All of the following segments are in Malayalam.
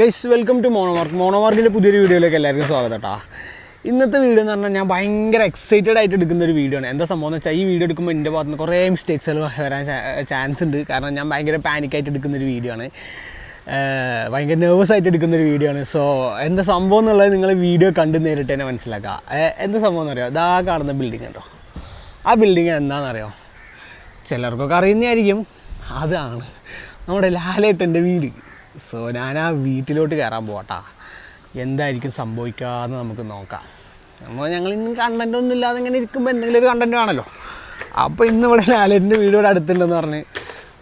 ഗൈസ് വെൽക്കം ടു മോണോമാർക്ക് മോണോമാർക്കിന്റെ പുതിയൊരു വീഡിയോയിലേക്ക് എല്ലാവർക്കും സ്വാഗതം കേട്ടോ. ഇന്നത്തെ വീഡിയോ എന്ന് പറഞ്ഞാൽ ഞാൻ ഭയങ്കര എക്സൈറ്റഡ് ആയിട്ട് എടുക്കുന്ന ഒരു വീഡിയോ ആണ്. എന്താ സംഭവം എന്ന് വെച്ചാൽ ഈ വീഡിയോ എടുക്കുമ്പോൾ എന്റെ ഭാഗത്ത് നിന്ന് കുറേ മിസ്റ്റേക്സുകൾ വരാൻ ചാൻസ് ഉണ്ട്. കാരണം ഞാൻ ഭയങ്കര പാനിക്കായിട്ട് എടുക്കുന്ന ഒരു വീഡിയോ ആണ്. ഭയങ്കര നെർവസ് ആയിട്ട് എടുക്കുന്ന ഒരു വീഡിയോ ആണ്. സോ എന്താ സംഭവം എന്നുള്ളത് നിങ്ങൾ വീഡിയോ കണ്ട് നേരിട്ട് തന്നെ മനസ്സിലാക്കുക. എന്താ സംഭവം എന്നറിയോ ഇതാ കാണുന്ന ബിൽഡിംഗ് ഉണ്ടോ ആ ബിൽഡിംഗ് എന്താണെന്നറിയോ ചിലർക്കൊക്കെ അറിയുന്നതായിരിക്കും. അതാണ് നമ്മുടെ ലാലേട്ടന്റെ വീട്. സോ ഞാൻ ആ വീട്ടിലോട്ട് കയറാൻ പോകട്ടാ എന്തായിരിക്കും സംഭവിക്കാന്ന് നമുക്ക് നോക്കാം. നമ്മൾ ഞങ്ങൾ ഇന്ന് കണ്ടന്റ് ഒന്നും ഇല്ലാതെ ഇങ്ങനെ ഇരിക്കുമ്പോൾ എന്തെങ്കിലും ഒരു കണ്ടന്റ് ആണല്ലോ അപ്പോൾ ഇന്ന് ഇവിടെ ലാലേട്ടന്റെ വീട് ഇവിടെ അടുത്തുണ്ടെന്ന് പറഞ്ഞ്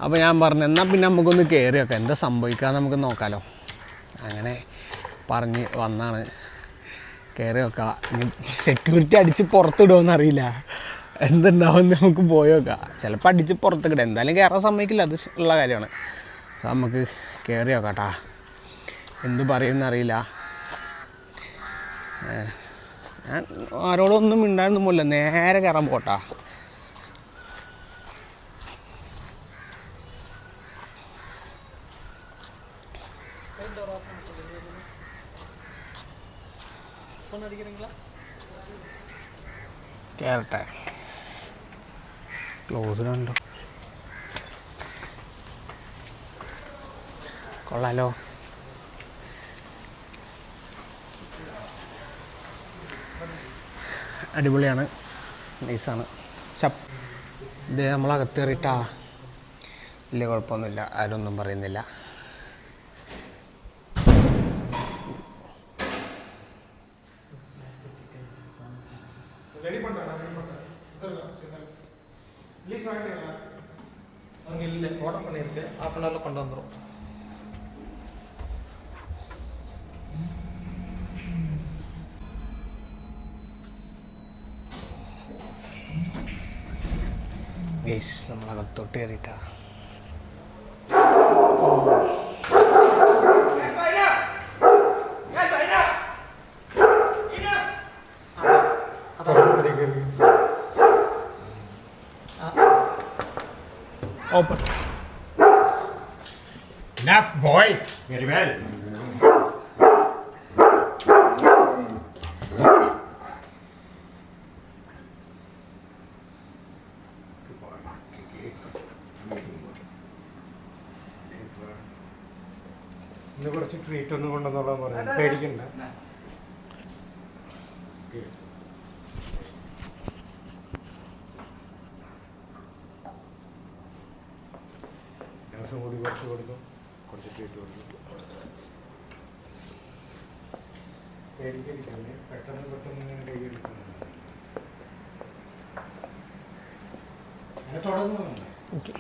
അപ്പോൾ ഞാൻ പറഞ്ഞു എന്നാൽ പിന്നെ നമുക്കൊന്ന് കയറി വെക്കാം എന്താ സംഭവിക്കാന്ന് നമുക്ക് നോക്കാമല്ലോ അങ്ങനെ പറഞ്ഞ് വന്നാണ്. കയറി വെക്കാം സെക്യൂരിറ്റി അടിച്ച് പുറത്തിടുമോ അറിയില്ല. എന്തുണ്ടാവും നമുക്ക് പോയി നോക്കാം. ചിലപ്പോൾ അടിച്ച് പുറത്തേക്കിടാം എന്തായാലും കയറാൻ സമ്മതിക്കില്ല. അത് ഉള്ള കാര്യമാണ്. നമുക്ക് കയറി നോക്കാട്ടാ എന്ത് പറയുമെന്നറിയില്ല ഞാൻ ആരോടൊന്നും മിണ്ടാനൊന്നും നേരെ കയറാൻ പോട്ടാ. കയറട്ടെ ക്ലോസിലുണ്ടോ കൊള്ളാലോ അടിപൊളിയാണ് നൈസാണ് ചപ്പ് ഇത് നമ്മളകത്ത് കയറിയിട്ടാ വലിയ കുഴപ്പമൊന്നുമില്ല ആരൊന്നും പറയുന്നില്ല அங்கே இல்லை ஆர்டர் பண்ணியிருக்கு ஹாஃப் அன் ஹவரில் கொண்டு வந்துடும் നമ്മളകത്തോട്ട് കയറിയിട്ടാ open Enough, boy. Very well. ഇന്ന് കുറച്ച് ട്രീറ്റ് ഒന്നും കൊണ്ടുവന്നോളാൻ പറയാം പേടിക്കണ്ട. ಉಂಟು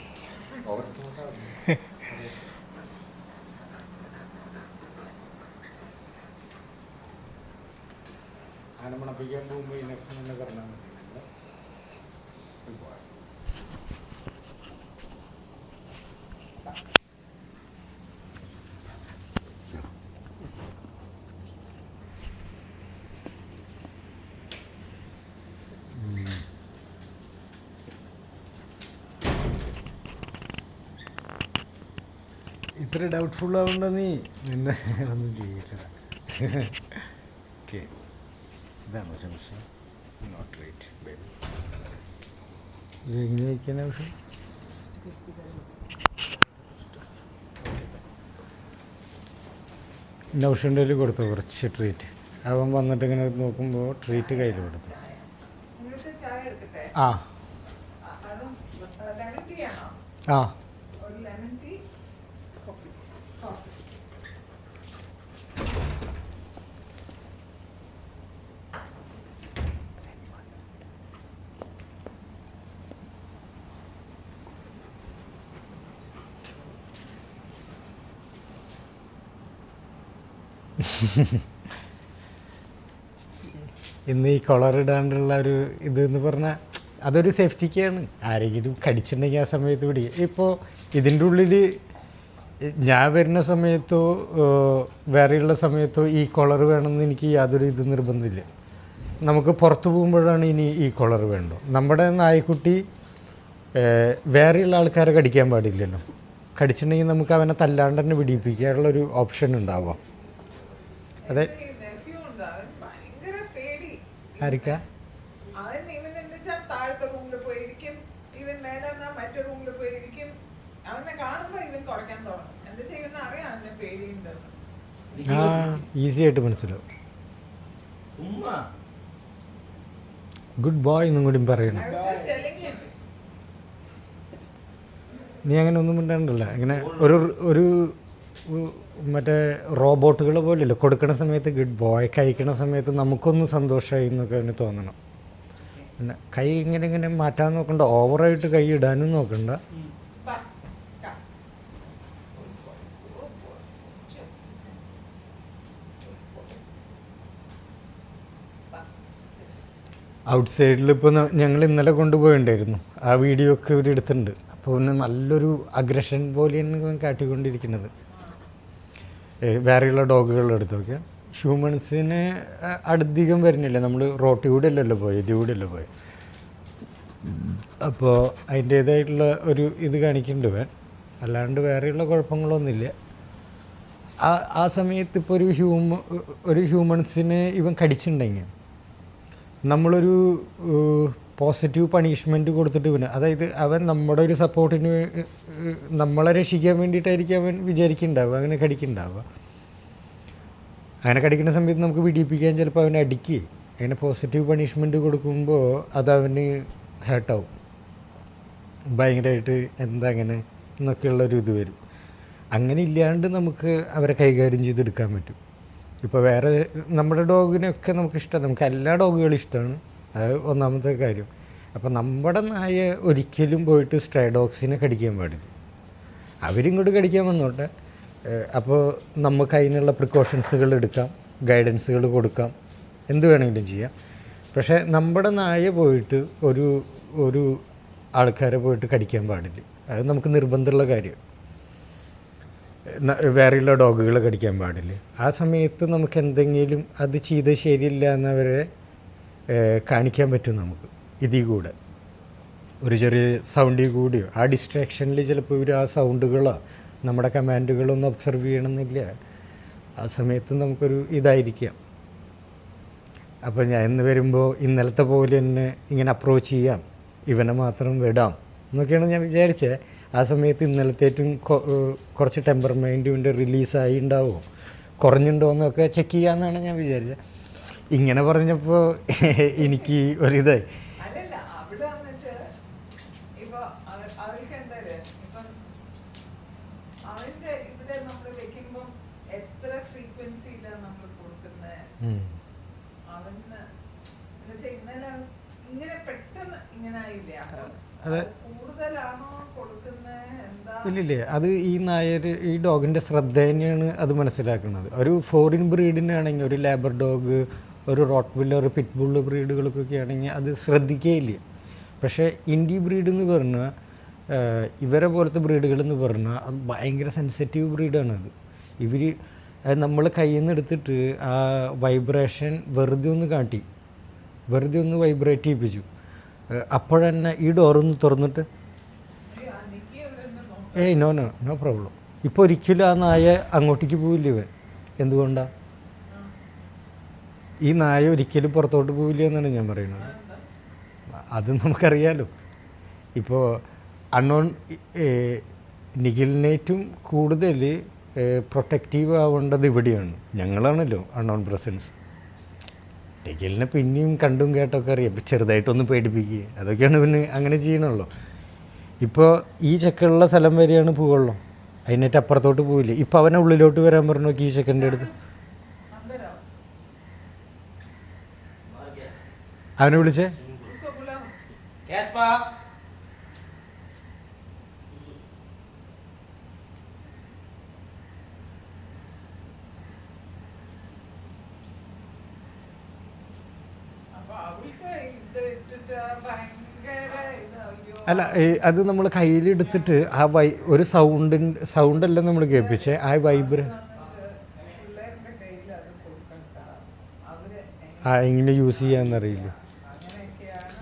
ഇത്ര ഡൗട്ട്ഫുൾ ആവണ്ട നീ. നിന്നെ ഒന്നും ചെയ്യില്ല. ഓക്കെ ഇതാണ് സംശയം നോട്ട് റൈറ്റ് ബേബി ഇത് എങ്ങനെ വയ്ക്കാൻ ആവശ്യം നൗഷന്റെ കയ്യിൽ കൊടുത്തു കുറച്ച് ട്രീറ്റ് അവൻ വന്നിട്ട് ഇങ്ങനെ നോക്കുമ്പോൾ ട്രീറ്റ് കയ്യിൽ കൊടുത്തു. ആ. ആ ഒരു ലെമൺ ടീ കോഫി ഇന്ന് ഈ കൊളർ ഇടാണ്ടുള്ള ഒരു ഇത് എന്ന് പറഞ്ഞാൽ അതൊരു സേഫ്റ്റിക്കാണ് ആരെങ്കിലും കടിച്ചിട്ടുണ്ടെങ്കിൽ ആ സമയത്ത് പിടി. ഇപ്പോൾ ഇതിന്റെ ഉള്ളിൽ ഞാൻ വരുന്ന സമയത്തോ വേറെയുള്ള സമയത്തോ ഈ കൊളർ വേണമെന്ന് എനിക്ക് യാതൊരു ഇത് നിർബന്ധമില്ല. നമുക്ക് പുറത്തു പോകുമ്പോഴാണ് ഇനി ഈ കൊളർ വേണ്ടത്. നമ്മുടെ നായ്ക്കുട്ടി വേറെയുള്ള ആൾക്കാരെ കടിക്കാൻ പാടില്ലല്ലോ. കടിച്ചിട്ടുണ്ടെങ്കിൽ നമുക്ക് അവനെ തല്ലാണ്ട് തന്നെ പിടിപ്പിക്കാനുള്ളൊരു ഓപ്ഷൻ ഉണ്ടാവാം. അതെ. ഇവൻ മറ്റേ റൂമിൽ അവനെ ഇവൻ എന്താ ഈസി ആയിട്ട് ഗുഡ് ബോയ് എന്നും കൂടി പറയണം. നീ അങ്ങനെ ഒന്നും മിണ്ടാണ്ടല്ല. അങ്ങനെ ഒരു ഒരു മറ്റേ റോബോട്ടുകൾ പോലെയല്ല? കൊടുക്കുന്ന സമയത്ത് ഗുഡ് ബോയ് കഴിക്കണ സമയത്ത് നമുക്കൊന്ന് സന്തോഷമായി എന്നൊക്കെ അവന് തോന്നണം. പിന്നെ കൈ ഇങ്ങനെ ഇങ്ങനെ മാറ്റാൻ നോക്കണ്ട ഓവറായിട്ട് കൈ ഇടാനും നോക്കണ്ട. ഔട്ട് സൈഡിൽ ഇപ്പോൾ ഞങ്ങൾ ഇന്നലെ കൊണ്ടുപോയിണ്ടായിരുന്നു. ആ വീഡിയോ ഒക്കെ ഇവർ എടുത്തിട്ടുണ്ട്. അപ്പോൾ പിന്നെ നല്ലൊരു അഗ്രഷൻ പോലെയാണ് കാട്ടിക്കൊണ്ടിരിക്കുന്നത്. വേറെയുള്ള ഡോഗുകളുടെ അടുത്തൊക്കെ ഹ്യൂമൻസിന് അധികം വരുന്നില്ല. നമ്മൾ റോട്ടിൽ കൂടെ അല്ലല്ലോ പോയത് കൂടെ അല്ലോ പോയി. അപ്പോൾ അതിന്റേതായിട്ടുള്ള ഒരു ഇത് കാണിക്കുന്നുണ്ട് വേൻ അല്ലാണ്ട് വേറെയുള്ള കുഴപ്പങ്ങളൊന്നുമില്ല. ആ ആ സമയത്ത് ഇപ്പോൾ ഒരു ഹ്യൂമ ഒരു ഹ്യൂമൻസിനെ ഇവൻ കടിച്ചിട്ടുണ്ടെങ്കിൽ നമ്മളൊരു പോസിറ്റീവ് പണിഷ്മെന്റ് കൊടുത്തിട്ട് പിന്നെ. അതായത് അവൻ നമ്മുടെ ഒരു സപ്പോർട്ടിന് നമ്മളെ രക്ഷിക്കാൻ വേണ്ടിയിട്ടായിരിക്കും അവൻ വിചാരിക്കുന്നുണ്ടാവുക അങ്ങനെ കടിക്കുന്നുണ്ടാവുക. അങ്ങനെ കടിക്കുന്ന സമയത്ത് നമുക്ക് പിടിപ്പിക്കാൻ ചിലപ്പോൾ അവനെ അടിക്കുക അങ്ങനെ പോസിറ്റീവ് പണിഷ്മെന്റ് കൊടുക്കുമ്പോൾ അത് അവന് ഹേർട്ടാവും ഭയങ്കരമായിട്ട് എന്താ അങ്ങനെ എന്നൊക്കെയുള്ളൊരു ഇത് വരും. അങ്ങനെ ഇല്ലാണ്ട് നമുക്ക് അവരെ കൈകാര്യം ചെയ്തെടുക്കാൻ പറ്റും. ഇപ്പോൾ വേറെ നമ്മുടെ ഡോഗിനെയൊക്കെ നമുക്ക് ഇഷ്ടമാണ് നമുക്ക് എല്ലാ ഡോഗുകളും ഇഷ്ടമാണ്. അത് ഒന്നാമത്തെ കാര്യം. അപ്പം നമ്മുടെ നായ ഒരിക്കലും പോയിട്ട് സ്ട്രേ ഡോഗ്സിനെ കടിക്കാൻ പാടില്ല. അവരിങ്ങോട്ട് കടിക്കാൻ വന്നോട്ടെ. അപ്പോൾ നമുക്ക് അതിനുള്ള പ്രിക്കോഷൻസുകൾ എടുക്കാം ഗൈഡൻസുകൾ കൊടുക്കാം. എന്ത് വേണമെങ്കിലും ചെയ്യാം. പക്ഷേ നമ്മുടെ നായ പോയിട്ട് ഒരു ഒരു ആൾക്കാരെ പോയിട്ട് കടിക്കാൻ പാടില്ല. അത് നമുക്ക് നിർബന്ധമുള്ള കാര്യം. വേറെയുള്ള ഡോഗുകൾ കടിക്കാൻ പാടില്ല. ആ സമയത്ത് നമുക്ക് എന്തെങ്കിലും അത് ചെയ്ത് ശരിയില്ല എന്നവരെ കാണിക്കാൻ പറ്റും നമുക്ക്. ഇതിൽ കൂടെ. ഒരു ചെറിയ സൗണ്ടിൽ കൂടിയോ ആ ഡിസ്ട്രാക്ഷനിൽ ചിലപ്പോൾ ഇവർ ആ സൗണ്ടുകളോ നമ്മുടെ കമാൻഡുകളൊന്നും ഒബ്സർവ് ചെയ്യണമെന്നില്ല. ആ സമയത്ത് നമുക്കൊരു ഇതായിരിക്കാം. അപ്പോൾ ഞാൻ ഇന്ന് വരുമ്പോൾ ഇന്നലത്തെ പോലെ തന്നെ ഇങ്ങനെ അപ്രോച്ച് ചെയ്യാം. ഇവനെ മാത്രം വിടാം. എന്നൊക്കെയാണ് ഞാൻ വിചാരിച്ചത് ആ സമയത്ത് ഇന്നലത്തേറ്റും കുറച്ച് ടെമ്പർമെന്റും റിലീസായി ഉണ്ടാവുമോ കുറഞ്ഞുണ്ടോ എന്നൊക്കെ ചെക്ക് ചെയ്യാമെന്നാണ് ഞാൻ വിചാരിച്ചത് ഇങ്ങനെ പറഞ്ഞപ്പോ എനിക്ക് ഒരിതായി. അതെ. ഇല്ലില്ലേ അത് ഈ നായർ ഈ ഡോഗിന്റെ ശ്രദ്ധ തന്നെയാണ് അത് മനസ്സിലാക്കുന്നത്. ഒരു ഫോറിൻ ബ്രീഡിനാണെങ്കിൽ ഒരു ലേബർ ഡോഗ് ഒരു റോട്ട് വില്ലർ പിറ്റ്ബുൾ ബ്രീഡുകൾക്കൊക്കെ ആണെങ്കിൽ അത് ശ്രദ്ധിക്കുകയില്ല പക്ഷേ ഇൻഡി ബ്രീഡ് എന്ന് പറഞ്ഞാൽ ഇവരെ പോലത്തെ ബ്രീഡുകൾ എന്ന് പറഞ്ഞാൽ അത് ഭയങ്കര സെൻസിറ്റീവ് ബ്രീഡാണ് അത്. ഇവർ നമ്മൾ കയ്യിൽ നിന്ന് എടുത്തിട്ട് ആ വൈബ്രേഷൻ വെറുതെ ഒന്ന് കാട്ടി. വെറുതെ ഒന്ന് വൈബ്രേറ്റ് ചെയ്യിപ്പിച്ചു. അപ്പോഴന്നെ ഈ ഡോറൊന്ന് തുറന്നിട്ട്. ഏയ് നോ നോ നോ പ്രോബ്ലം. ഇപ്പോൾ ഒരിക്കലും ആ നായ അങ്ങോട്ടേക്ക് പോവില്ല ഇവൻ. എന്തുകൊണ്ടാ? ഈ നായ ഒരിക്കലും പുറത്തോട്ട് പോവില്ല എന്നാണ് ഞാൻ പറയുന്നത്. അത് നമുക്കറിയാലോ. ഇപ്പോൾ അണ്ണോൺ നിഖിലിനേറ്റും കൂടുതൽ പ്രൊട്ടക്റ്റീവ് ആവേണ്ടത് ഇവിടെയാണ്. ഞങ്ങളാണല്ലോ അണ്ണോൺ പ്രസൻസ്. നിഖിലിനെ പിന്നെയും കണ്ടും കേട്ടൊക്കെ അറിയാം. ഇപ്പം ചെറുതായിട്ടൊന്ന് പേടിപ്പിക്കുക അതൊക്കെയാണ് പിന്നെ അങ്ങനെ ചെയ്യണമല്ലോ ഇപ്പോൾ ഈ ചെക്കുള്ള സ്ഥലം വരെയാണ് പോവുള്ളൂ അതിനേറ്റ് അപ്പുറത്തോട്ട് പോവില്ല. ഇപ്പോൾ അവനെ ഉള്ളിലോട്ട് വരാൻ പറഞ്ഞു നോക്കി ഈ ചെക്കന്റെ അടുത്ത്. ഇത് വിളിച്ചേ? അല്ല അത് നമ്മൾ കയ്യിലെടുത്തിട്ട് ആ വൈ ഒരു സൗണ്ട് സൗണ്ടല്ല നമ്മൾ കേൾപ്പിച്ചേ ആ വൈബ്ര ആ എങ്ങനെ യൂസ് ചെയ്യാന്നറിയില്ല അങ്ങനെയൊക്കെയാണ്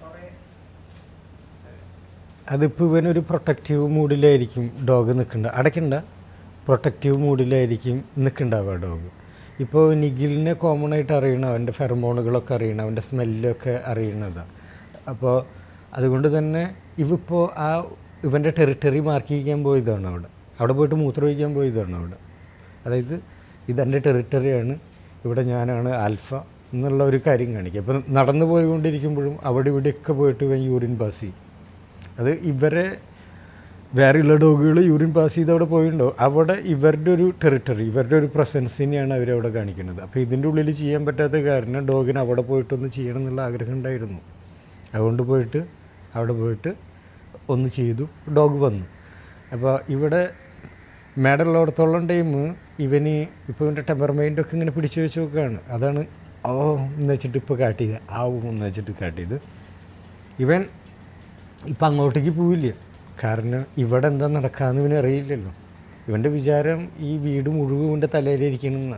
കുറെ അതിപ്പോൾ ഒരു പ്രൊട്ടക്റ്റീവ് മൂഡിലായിരിക്കും ഡോഗ് നിൽക്കേണ്ട അടയ്ക്കണ്ട. പ്രൊട്ടക്റ്റീവ് മൂഡിലായിരിക്കും നിൽക്കണ്ടാവുക ഡോഗ് ഇപ്പോൾ നിഖിലിനെ കോമൺ ആയിട്ട് അറിയണം അവന്റെ ഫെർമോണുകളൊക്കെ അറിയണം അവന്റെ സ്മെല്ലൊക്കെ അറിയണതാണ് അപ്പോൾ അതുകൊണ്ട് തന്നെ ഇവിപ്പോൾ ആ ഇവന്റെ ടെറിട്ടറി മാർക്ക് ചെയ്യാൻ പോയതാണ് അവിടെ. അവിടെ പോയിട്ട് മൂത്രമൊഴിക്കാൻ പോയതാണ് അവിടെ. അതായത് ഇതെന്റെ ടെറിട്ടറിയാണ് ഇവിടെ ഞാനാണ് ആൽഫ എന്നുള്ള ഒരു കാര്യം കാണിക്കുക. അപ്പം നടന്നു പോയിക്കൊണ്ടിരിക്കുമ്പോഴും അവിടെ ഇവിടെയൊക്കെ പോയിട്ട് ഇവൻ യൂറിൻ പാസ് ചെയ്യും. അത് ഇവരെ വേറെയുള്ള ഡോഗുകൾ യൂറിൻ പാസ് ചെയ്ത് അവിടെ പോയിട്ടുണ്ടോ അവിടെ ഇവരുടെ ഒരു ടെറിട്ടറി ഇവരുടെ ഒരു പ്രസൻസിനെയാണ് അവരവിടെ കാണിക്കുന്നത്. അപ്പോൾ ഇതിന്റെ ഉള്ളിൽ ചെയ്യാൻ പറ്റാത്ത കാരണം ഡോഗിന് അവിടെ പോയിട്ടൊന്ന് ചെയ്യണം എന്നുള്ള ആഗ്രഹം ഉണ്ടായിരുന്നു. അതുകൊണ്ട് പോയിട്ട് അവിടെ പോയിട്ട് ഒന്ന് ചെയ്തു ഡോഗ് വന്നു. അപ്പോൾ ഇവിടെ മേഡുള്ളിടത്തോളം ടൈം ഇവന് ഇപ്പോൾ ഇവന്റെ ടെമ്പർമൈൻഡ് ഒക്കെ ഇങ്ങനെ പിടിച്ചു വെച്ച് നോക്കുകയാണ് അതാണ് ഓ എന്ന് വെച്ചിട്ട് ഇപ്പോൾ കാട്ടിയത് ആവും എന്ന് വെച്ചിട്ട് കാട്ടിയത്. ഇവൻ ഇപ്പം അങ്ങോട്ടേക്ക് പോവില്ല. കാരണം ഇവിടെ എന്താ നടക്കാമെന്ന് ഇവന് അറിയില്ലല്ലോ. ഇവന്റെ വിചാരം ഈ വീട് മുഴുവൻ ഇവന്റെ തലയിലിരിക്കണമെന്ന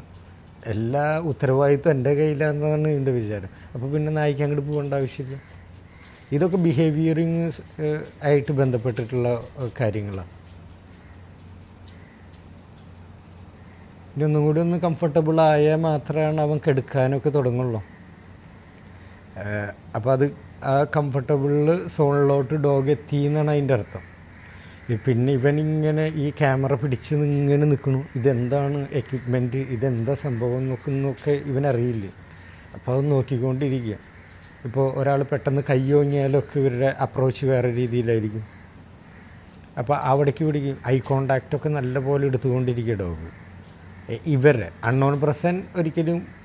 എല്ലാ ഉത്തരവാദിത്വം എന്റെ കയ്യിലാണെന്നാണ് ഇവന്റെ വിചാരം. അപ്പോൾ പിന്നെ നായിക്ക് അങ്ങോട്ട് പോകേണ്ട ആവശ്യമില്ല. ഇതൊക്കെ ബിഹേവിയറിങ് ആയിട്ട് ബന്ധപ്പെട്ടിട്ടുള്ള കാര്യങ്ങളാണ് ഇനി ഒന്നും കൂടി ഒന്ന് കംഫർട്ടബിൾ ആയാൽ മാത്രമാണ് അവൻ കെടുക്കാനൊക്കെ തുടങ്ങുള്ളൂ. അപ്പോൾ അത് ആ കംഫർട്ടബിൾ സോണിലോട്ട് ഡോഗ് എത്തി എന്നാണ് അതിന്റെ അർത്ഥം. പിന്നെ ഇവൻ ഇങ്ങനെ ഈ ക്യാമറ പിടിച്ച് ഇങ്ങനെ നിൽക്കണു ഇതെന്താണ് എക്വിപ്മെന്റ് ഇതെന്താ സംഭവം? എന്നൊക്കെ ഇവനറിയില്ലേ? അപ്പോൾ അത് നോക്കിക്കൊണ്ടിരിക്കുക. ഇപ്പോൾ ഒരാൾ പെട്ടെന്ന് കയ്യോങ്ങിയാലൊക്കെ ഇവരുടെ അപ്രോച്ച് വേറെ രീതിയിലായിരിക്കും. അപ്പോൾ അവിടേക്ക് പിടിക്കും. ഐ കോണ്ടാക്റ്റൊക്കെ നല്ലപോലെ എടുത്തുകൊണ്ടിരിക്കുക ഡോഗ് ഇവരുടെ അൺനോൺ പ്രസൻ ഒരിക്കലും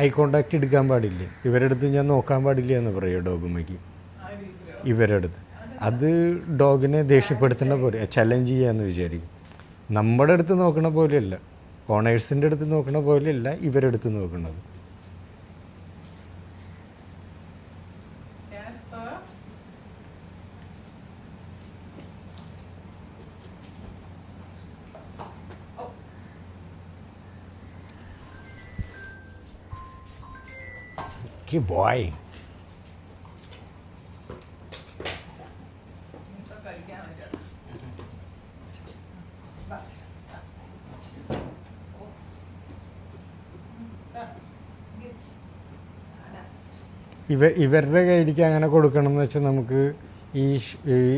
ഐ കോണ്ടാക്റ്റ് എടുക്കാൻ പാടില്ല? ഇവരുടെ അടുത്ത് ഞാൻ നോക്കാൻ പാടില്ല എന്ന് പറയുമോ ഡോഗുമ്മയ്ക്ക്? ഇവരുടെ അടുത്ത് അത് ഡോഗിനെ ദേഷ്യപ്പെടുത്തുന്ന പോലെ ചലഞ്ച് ചെയ്യാന്ന് വിചാരിക്കും. നമ്മുടെ അടുത്ത് നോക്കണ പോലെയല്ല. ഓണേഴ്സിന്റെ അടുത്ത് നോക്കണ പോലെയല്ല ഇവരുടെ അടുത്ത് നോക്കുന്നത് ബോയ് boy. ഇവ ഇവരുടെ കയ്യിലേക്ക് അങ്ങനെ കൊടുക്കണം എന്ന് വെച്ചാൽ നമുക്ക് ഈ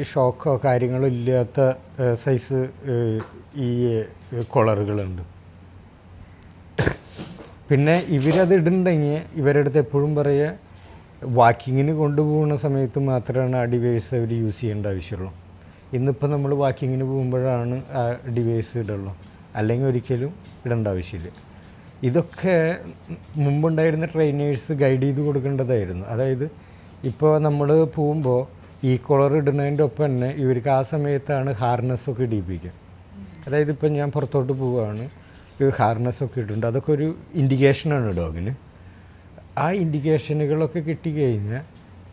ഷോക്കോ കാര്യങ്ങളോ ഇല്ലാത്ത സൈസ് ഈ കൊളറുകളുണ്ട് പിന്നെ ഇവരത് ഇടുന്നുണ്ടെങ്കിൽ ഇവരുടെ അടുത്ത് എപ്പോഴും പറയുക വാക്കിങ്ങിന് കൊണ്ടുപോകുന്ന സമയത്ത് മാത്രമാണ് ആ ഡിവൈസ് അവർ യൂസ് ചെയ്യേണ്ട ആവശ്യമുള്ളൂ. ഇന്നിപ്പോൾ നമ്മൾ വാക്കിങ്ങിന് പോകുമ്പോഴാണ് ആ ഡിവൈസ് ഇടുള്ളൂ. അല്ലെങ്കിൽ ഒരിക്കലും ഇടേണ്ട ആവശ്യമില്ല. ഇതൊക്കെ മുമ്പുണ്ടായിരുന്ന ട്രെയിനേഴ്സ് ഗൈഡ് ചെയ്ത് കൊടുക്കേണ്ടതായിരുന്നു. അതായത് ഇപ്പോൾ നമ്മൾ പോകുമ്പോൾ ഈ കോളർ ഇടുന്നതിന്റെ ഒപ്പം തന്നെ ഇവർക്ക് ആ സമയത്താണ് ഹാർനസ്സൊക്കെ ഇടിയിപ്പിക്കുക. അതായത് ഇപ്പം ഞാൻ പുറത്തോട്ട് പോവുകയാണ് ഈ ഇട്ടുണ്ട് അതൊക്കെ ഒരു ഇൻഡിക്കേഷനാണ് ഡോഗിന് ആ ഇൻഡിക്കേഷനുകളൊക്കെ കിട്ടിക്കഴിഞ്ഞാൽ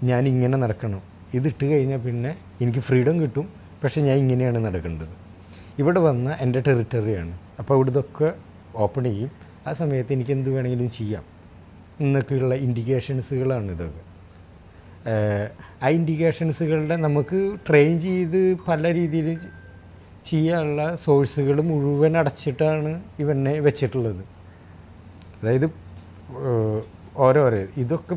ഞാൻ ഇങ്ങനെ നടക്കണം. ഇതിട്ട് കഴിഞ്ഞാൽ പിന്നെ എനിക്ക് ഫ്രീഡം കിട്ടും. പക്ഷേ ഞാൻ ഇങ്ങനെയാണ് നടക്കേണ്ടത്. ഇവിടെ വന്ന എന്റെ ടെറിട്ടറിയാണ് അപ്പോൾ ഇവിടതൊക്കെ ഓപ്പൺ ചെയ്യും. ആ സമയത്ത് എനിക്ക് എന്ത് വേണമെങ്കിലും ചെയ്യാം. എന്നൊക്കെയുള്ള ഇൻഡിക്കേഷൻസുകളാണ് ഇതൊക്കെ. ആ ഇൻഡിക്കേഷൻസുകളുടെ നമുക്ക് ട്രെയിൻ ചെയ്ത് പല രീതിയിൽ ചെയ്യാനുള്ള സോഴ്സുകൾ മുഴുവൻ അടച്ചിട്ടാണ് ഇവനെ വെച്ചിട്ടുള്ളത്. അതായത് ഓരോരോ ഇതൊക്കെ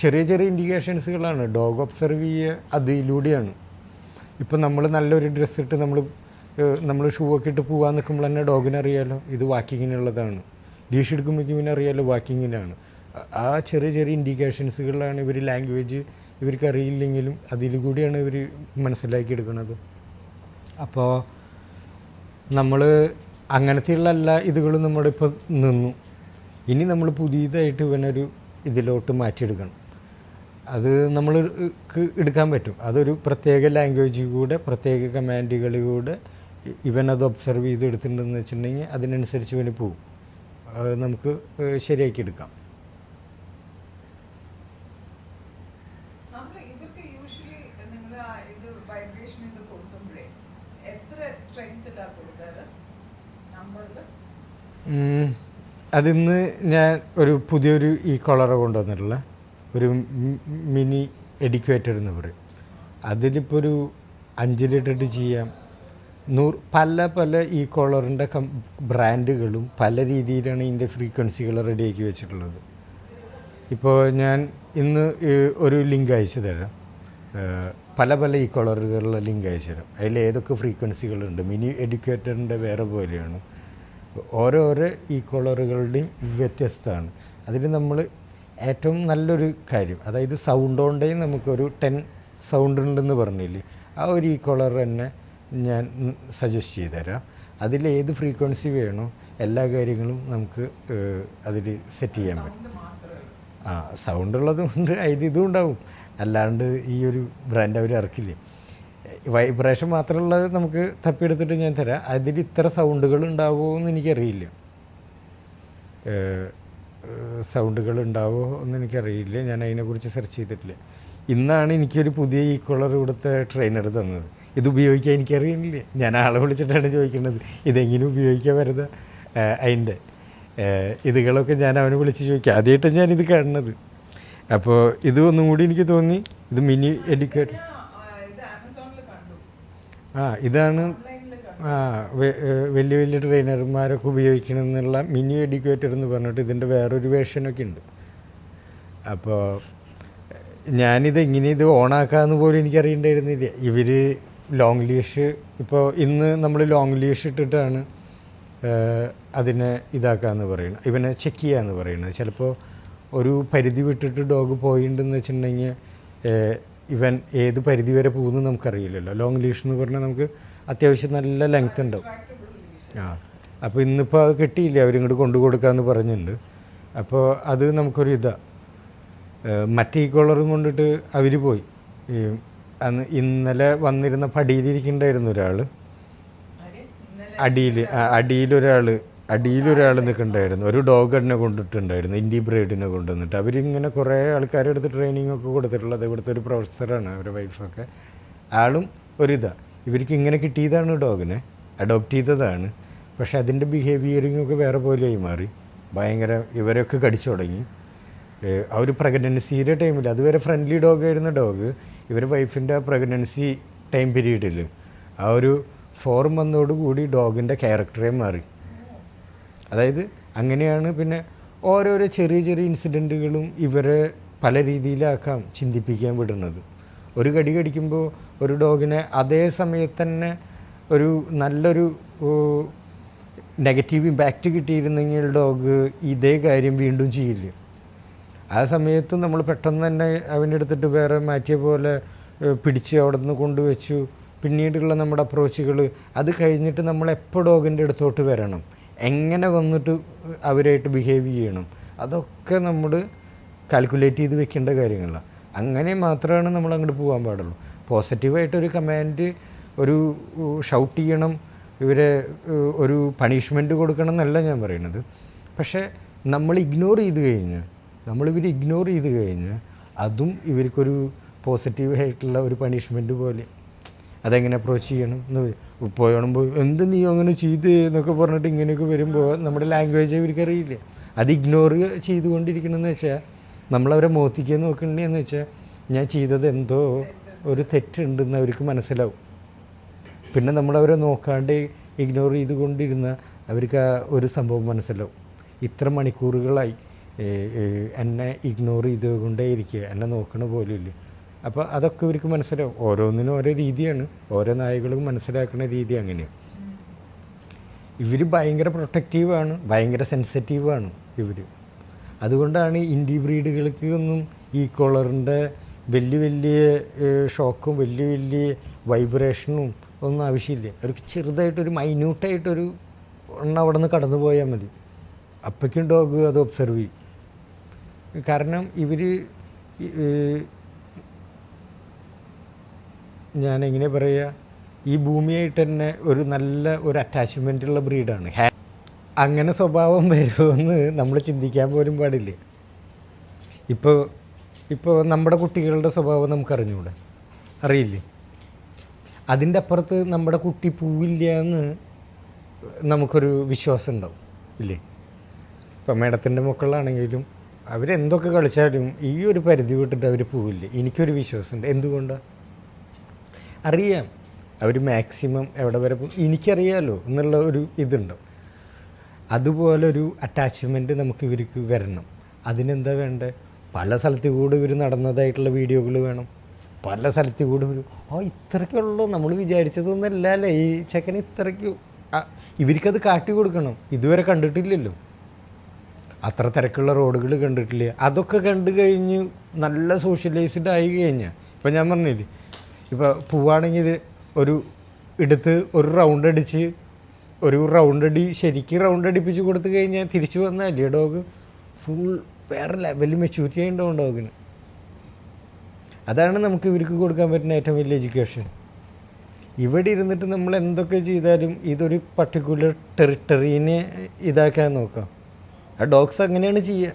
ചെറിയ ചെറിയ ഇൻഡിക്കേഷൻസുകളാണ് ഡോഗ് ഒബ്സർവ് ചെയ്യുക അതിലൂടെയാണ്. ഇപ്പം നമ്മൾ നല്ലൊരു ഡ്രസ്സ് ഇട്ട് നമ്മൾ നമ്മൾ ഷൂ ഒക്കെ ഇട്ട് പോകാൻ നിൽക്കുമ്പോൾ തന്നെ ഡോഗിന് അറിയാലോ ഇത് വാക്കിങ്ങിനുള്ളതാണ് ലീഷ് എടുക്കുമ്പോഴേക്കും അറിയാലോ വാക്കിങ്ങിനാണ് ആ ചെറിയ ചെറിയ ഇൻഡിക്കേഷൻസുകളാണ് ഇവർ ലാംഗ്വേജ് ഇവർക്ക് അറിയില്ലെങ്കിലും അതിൽ കൂടിയാണ് ഇവർ മനസ്സിലാക്കി എടുക്കുന്നത് അപ്പോൾ നമ്മൾ അങ്ങനത്തെയുള്ള എല്ലാ ഇതുകളും നമ്മുടെ ഇപ്പോൾ നിന്നു. ഇനി നമ്മൾ പുതിയതായിട്ട് ഇവനൊരു ഇതിലോട്ട് മാറ്റിയെടുക്കണം. അത് നമ്മൾ എടുക്കാൻ പറ്റും. അതൊരു പ്രത്യേക ലാംഗ്വേജ് കൂടെ പ്രത്യേക കമാൻഡുകളിലൂടെ ഇവൻ അത് ഒബ്സർവ് ചെയ്ത് എടുത്തിട്ടുണ്ടെന്ന് വെച്ചിട്ടുണ്ടെങ്കിൽ അതിനനുസരിച്ച് ഇവന് പോകും അത് നമുക്ക് ശരിയാക്കി എടുക്കാം. ഇതൊക്കെ യൂഷ്വലി നിങ്ങൾ ഇത് വൈബ്രേഷൻ ഇത് കൊടുക്കുമ്പോഴേ അതിന്ന് ഞാൻ ഒരു പുതിയൊരു ഈ കൊളറ കൊണ്ടുവന്നിട്ടുള്ള ഒരു മിനി എഡിക്വേറ്റർ എന്ന് പറയും. അതിലിപ്പോൾ ഒരു അഞ്ച് അഞ്ചിലിട്ടിട്ട് ചെയ്യാം. നൂറ് പല പല ഈ കോളറിന്റെ കം ബ്രാൻഡുകളും പല രീതിയിലാണ് ഇതിന്റെ ഫ്രീക്വൻസികൾ റെഡിയാക്കി വെച്ചിട്ടുള്ളത്. ഇപ്പോൾ ഞാൻ ഇന്ന് ഒരു ലിങ്ക് അയച്ചു തരാം. പല പല അയച്ചു തരാം അതിൽ ഏതൊക്കെ ഫ്രീക്വൻസികളുണ്ട്? മിനി എഡ്യൂക്കേറ്ററിന്റെ വേറെ പോലെയാണ്. ഓരോരോ ഈ കളറുകളുടെയും വ്യത്യസ്തമാണ്. അതിൽ നമ്മൾ ഏറ്റവും നല്ലൊരു കാര്യം അതായത് സൗണ്ട് കൊണ്ടേയും നമുക്കൊരു ടെൻ സൗണ്ട് ഉണ്ടെന്ന് പറഞ്ഞില്ലേ ആ ഒരു ഈ കളർ തന്നെ ഞാൻ സജസ്റ്റ് ചെയ്ത് തരാം അതിൽ ഏത് ഫ്രീക്വൻസി വേണോ എല്ലാ കാര്യങ്ങളും നമുക്ക് അതിൽ സെറ്റ് ചെയ്യാൻ പറ്റും. ആ സൗണ്ട് ഉള്ളതുകൊണ്ട് അതിന് ഇതും ഉണ്ടാവും. അല്ലാണ്ട് ഈ ഒരു ബ്രാൻഡ് അവർ ഇറക്കില്ലേ. വൈബ്രേഷൻ മാത്രമുള്ളത് നമുക്ക് തപ്പിയെടുത്തിട്ട് ഞാൻ തരാം. അതിൽ ഇത്ര സൗണ്ടുകൾ ഉണ്ടാവുമോ എന്ന് എനിക്കറിയില്ല. സൗണ്ടുകൾ ഉണ്ടാവുമോ എന്ന് എനിക്കറിയില്ല. ഞാൻ അതിനെക്കുറിച്ച് സെർച്ച് ചെയ്തിട്ടില്ല. ഇന്നാണ് എനിക്കൊരു പുതിയ ഈ കോളർ ഇവിടുത്തെ ട്രെയിനർ തന്നത്. ഇത് ഉപയോഗിക്കാൻ എനിക്കറിയില്ല ഞാൻ ആളെ വിളിച്ചിട്ടാണ് ചോദിക്കുന്നത്. ഇതെങ്ങനെ ഉപയോഗിക്കാൻ വരുന്നത്? അതിന്റെ ഇതുകളൊക്കെ ഞാൻ അവനെ വിളിച്ച് ചോദിക്കുക ആദ്യമായിട്ട് ഞാനിത് കാണുന്നത്. അപ്പോൾ ഇത് ഒന്നും കൂടി എനിക്ക് തോന്നി. ഇത് മിനി എഡിക്കേറ്റ് ആ, ഇത് ഇതാണ് ആ വലിയ വലിയ ട്രെയിനർമാരൊക്കെ ഉപയോഗിക്കണമെന്നുള്ള മിനി എഡ്യൂക്കേറ്റർ എന്ന് പറഞ്ഞിട്ട് ഇതിന്റെ വേറൊരു വേർഷനൊക്കെ ഉണ്ട്. അപ്പോൾ ഞാനിത് എങ്ങനെ ഇത് ഓണാക്കാമെന്ന് പോലും എനിക്കറിയണ്ടായിരുന്നില്ല. ഇവർ ലോങ് ലീഷ് ഇപ്പോൾ ഇന്ന് നമ്മൾ ലോങ് ലീഷ് ഇട്ടിട്ടാണ് അതിനെ എന്ന് പറയുന്നത് ഇവനെ ചെക്ക് ചെയ്യാന്ന് പറയുന്നത് ചിലപ്പോൾ ഒരു പരിധി വിട്ടിട്ട് ഡോഗ് പോയിട്ടുണ്ടെന്ന് വെച്ചിട്ടുണ്ടെങ്കിൽ ഇവൻ ഏത് പരിധി വരെ പോകുന്നു നമുക്കറിയില്ലല്ലോ. ലോങ് ലീഷ് എന്ന് പറഞ്ഞാൽ നമുക്ക് അത്യാവശ്യം നല്ല ലെങ്ത് ഉണ്ടാവും. ആ അപ്പോൾ ഇന്നിപ്പോൾ അത് കിട്ടിയില്ല? അവരിങ്ങോട്ട് കൊണ്ടു കൊടുക്കാമെന്ന് പറഞ്ഞിട്ടുണ്ട് അപ്പോൾ അത് നമുക്കൊരു ഇതാണ് മറ്റേ കോളറും കൊണ്ടിട്ട് അവർ പോയി. അന്ന് ഇന്നലെ വന്നിരുന്ന പടിയിലിരിക്കുന്നുണ്ടായിരുന്നു ഒരാൾ അടിയിൽ അടിയിലൊരാൾ അടിയിലൊരാൾ നിൽക്കുന്നുണ്ടായിരുന്നു ഒരു ഡോഗ് എന്നെ കൊണ്ടിട്ടുണ്ടായിരുന്നു ഇൻഡി ബ്രൈഡിനെ കൊണ്ടുവന്നിട്ട്. അവരിങ്ങനെ കുറേ ആൾക്കാരുടെ അടുത്ത് ട്രെയിനിങ് ഒക്കെ കൊടുത്തിട്ടുള്ളത് ഇവിടുത്തെ ഒരു പ്രൊഫസറാണ് അവരുടെ വൈഫൊക്കെ ആളും ഒരിതാണ് ഇവർക്ക് ഇങ്ങനെ കിട്ടിയതാണ് ഡോഗിനെ അഡോപ്റ്റ് ചെയ്തതാണ്. പക്ഷേ അതിന്റെ ബിഹേവിയറിങ് ഒക്കെ വേറെ പോലെയായി മാറി. ഭയങ്കര ഇവരൊക്കെ കടിച്ചു തുടങ്ങി. ആ ഒരു പ്രഗ്നൻസിയുടെ ടൈമിൽ അതുവരെ ഫ്രണ്ട്ലി ഡോഗായിരുന്ന ഡോഗ് ഇവർ വൈഫിന്റെ ആ പ്രഗ്നൻസി ടൈം പീരീഡിൽ ആ ഒരു ഫോർം വന്നതോടുകൂടി ഡോഗിന്റെ ക്യാരക്ടറേ മാറി. അതായത് അങ്ങനെയാണ് പിന്നെ ഓരോരോ ചെറിയ ചെറിയ ഇൻസിഡന്റുകളും ഇവരെ പല രീതിയിലാക്കാം ചിന്തിപ്പിക്കാൻ വിടുന്നത്. ഒരു കടി കടിക്കുമ്പോൾ ഒരു ഡോഗിനെ അതേ സമയത്ത് തന്നെ ഒരു നല്ലൊരു നെഗറ്റീവ് ഇമ്പാക്റ്റ് കിട്ടിയിരുന്നെങ്കിൽ ഡോഗ് ഇതേ കാര്യം വീണ്ടും ചെയ്യില്ല? ആ സമയത്ത് നമ്മൾ പെട്ടെന്ന് തന്നെ അവന്റെ അടുത്തിട്ട് വേറെ മാറ്റിയ പോലെ പിടിച്ച് അവിടെ നിന്ന് കൊണ്ടുവച്ചു. പിന്നീടുള്ള നമ്മുടെ അപ്രോച്ചുകൾ അത് കഴിഞ്ഞിട്ട് നമ്മൾ എപ്പോൾ ഡോഗിന്റെ അടുത്തോട്ട് വരണം? എങ്ങനെ വന്നിട്ട് അവരായിട്ട് ബിഹേവ് ചെയ്യണം? അതൊക്കെ നമ്മൾ കാൽക്കുലേറ്റ് ചെയ്ത് വെക്കേണ്ട കാര്യങ്ങളാണ് അങ്ങനെ മാത്രമാണ് നമ്മൾ അങ്ങോട്ട് പോകാൻ പാടുള്ളൂ. പോസിറ്റീവായിട്ടൊരു കമാൻഡ് ഒരു ഷൗട്ട് ചെയ്യണം. ഇവരെ ഒരു പണിഷ്മെന്റ് കൊടുക്കണം എന്നല്ല ഞാൻ പറയുന്നത് പക്ഷേ നമ്മൾ ഇഗ്നോർ ചെയ്ത് കഴിഞ്ഞ് നമ്മളിവർ ഇഗ്നോർ ചെയ്ത് കഴിഞ്ഞ് അതും ഇവർക്കൊരു പോസിറ്റീവായിട്ടുള്ള ഒരു പണിഷ്മെന്റ് പോലെ. അതെങ്ങനെ അപ്രോച്ച് ചെയ്യണം എന്ന് പോയണമ്പോൾ എന്ത് നീ അങ്ങനെ ചെയ്ത് എന്നൊക്കെ പറഞ്ഞിട്ട് ഇങ്ങനെയൊക്കെ വരുമ്പോൾ നമ്മുടെ ലാംഗ്വേജ് ഇവർക്ക് അറിയില്ല അത് ഇഗ്നോർ ചെയ്തുകൊണ്ടിരിക്കണമെന്ന് വെച്ചാൽ നമ്മളവരെ മോത്തിക്കാൻ നോക്കണ്ടെന്ന് വെച്ചാൽ ഞാൻ ചെയ്തത് എന്തോ ഒരു തെറ്റുണ്ടെന്ന് അവർക്ക് മനസ്സിലാവും. പിന്നെ നമ്മളവരെ നോക്കാണ്ട് ഇഗ്നോർ ചെയ്തുകൊണ്ടിരുന്ന അവർക്ക് ആ ഒരു സംഭവം മനസ്സിലാവും. ഇത്ര മണിക്കൂറുകളായി എന്നെ ഇഗ്നോർ ചെയ്തുകൊണ്ടേ ഇരിക്കുക എന്നെ നോക്കണ പോലുമില്ല. അപ്പോൾ അതൊക്കെ ഇവർക്ക് മനസ്സിലാവും. ഓരോന്നിനും ഓരോ രീതിയാണ്. ഓരോ നായകളും മനസ്സിലാക്കുന്ന രീതി അങ്ങനെയാണ് ഇവർ ഭയങ്കര പ്രൊട്ടക്റ്റീവാണ് ഭയങ്കര സെൻസിറ്റീവാണ് ഇവർ അതുകൊണ്ടാണ് ഇൻഡി ബ്രീഡുകൾക്ക് ഒന്നും ഈ കോളറിന്റെ വലിയ വലിയ ഷോക്കും വലിയ വലിയ വൈബ്രേഷനും ഒന്നും ആവശ്യമില്ല. അവർക്ക് ചെറുതായിട്ടൊരു മൈന്യൂട്ടായിട്ടൊരു എണ്ണ അവിടെ നിന്ന് കടന്നു പോയാൽ മതി. അപ്പോഴേക്കും ഡോഗ് അത് ഒബ്സർവ് ചെയ്യും. കാരണം ഇവർ ഞാൻ എങ്ങനെ പറയുക ഈ ഭൂമിയായിട്ട് തന്നെ ഒരു നല്ല ഒരു അറ്റാച്ച്മെന്റുള്ള ബ്രീഡാണ് അങ്ങനെ സ്വഭാവം വരുമെന്ന് നമ്മൾ ചിന്തിക്കാൻ പോലും പാടില്ല. ഇപ്പോൾ ഇപ്പോൾ നമ്മുടെ കുട്ടികളുടെ സ്വഭാവം നമുക്ക് അറിഞ്ഞുകൂടെ അറിയില്ലേ? അതിന്റെ അപ്പുറത്ത് നമ്മുടെ കുട്ടി പൂവില്ല എന്ന് നമുക്കൊരു വിശ്വാസം ഉണ്ടാവും ഇല്ലേ? ഇപ്പം മേഡത്തിന്റെ മക്കളാണെങ്കിലും അവരെന്തൊക്കെ കളിച്ചാലും ഈ ഒരു പരിധി വിട്ടിട്ട് അവർ പൂവില്ല. എനിക്കൊരു വിശ്വാസമുണ്ട്. എന്തുകൊണ്ടാണ് അറിയാം. അവർ മാക്സിമം എവിടെ വരെ പോകും. എനിക്കറിയാമല്ലോ എന്നുള്ള ഒരു ഇതുണ്ട്. അതുപോലൊരു അറ്റാച്ച്മെന്റ് നമുക്ക് ഇവർക്ക് വരണം. അതിനെന്താ വേണ്ടത് പല സ്ഥലത്തു കൂടെ ഇവർ നടന്നതായിട്ടുള്ള വീഡിയോകൾ വേണം. പല സ്ഥലത്തു കൂടെ ഒരു ഓ ഇത്രയ്ക്കുള്ളൂ നമ്മൾ വിചാരിച്ചതൊന്നല്ല അല്ലേ ഈ ചെക്കൻ ഇത്രയ്ക്ക് ഇവർക്കത് കാട്ടി കൊടുക്കണം. ഇതുവരെ കണ്ടിട്ടില്ലല്ലോ. അത്ര തിരക്കുള്ള റോഡുകൾ കണ്ടിട്ടില്ല. അതൊക്കെ കണ്ടു കഴിഞ്ഞ് നല്ല സോഷ്യലൈസ്ഡ് ആയി കഴിഞ്ഞാൽ ഇപ്പം ഞാൻ പറഞ്ഞില്ലേ ഇപ്പോൾ പോവുകയാണെങ്കിൽ ഒരു എടുത്ത് ഒരു റൗണ്ട് അടിച്ച് ഒരു റൗണ്ട് അടി ശരിക്കും റൗണ്ട് അടിപ്പിച്ച് കൊടുത്തു കഴിഞ്ഞാൽ തിരിച്ചു വന്നാൽ ഡോഗ് ഫുൾ വേറെ ലെവലിൽ മെച്യൂരിറ്റി ഉണ്ടാവും ഡോഗിന് അതാണ് നമുക്ക് ഇവർക്ക് കൊടുക്കാൻ പറ്റുന്ന ഏറ്റവും വലിയ എഡ്യൂക്കേഷൻ ഇവിടെ ഇരുന്നിട്ട് നമ്മൾ എന്തൊക്കെ ചെയ്താലും ഇതൊരു പർട്ടിക്കുലർ ടെറിട്ടറീനെ ഇതാക്കാൻ നോക്കാം. ആ ഡോഗ്സ് അങ്ങനെയാണ് ചെയ്യുക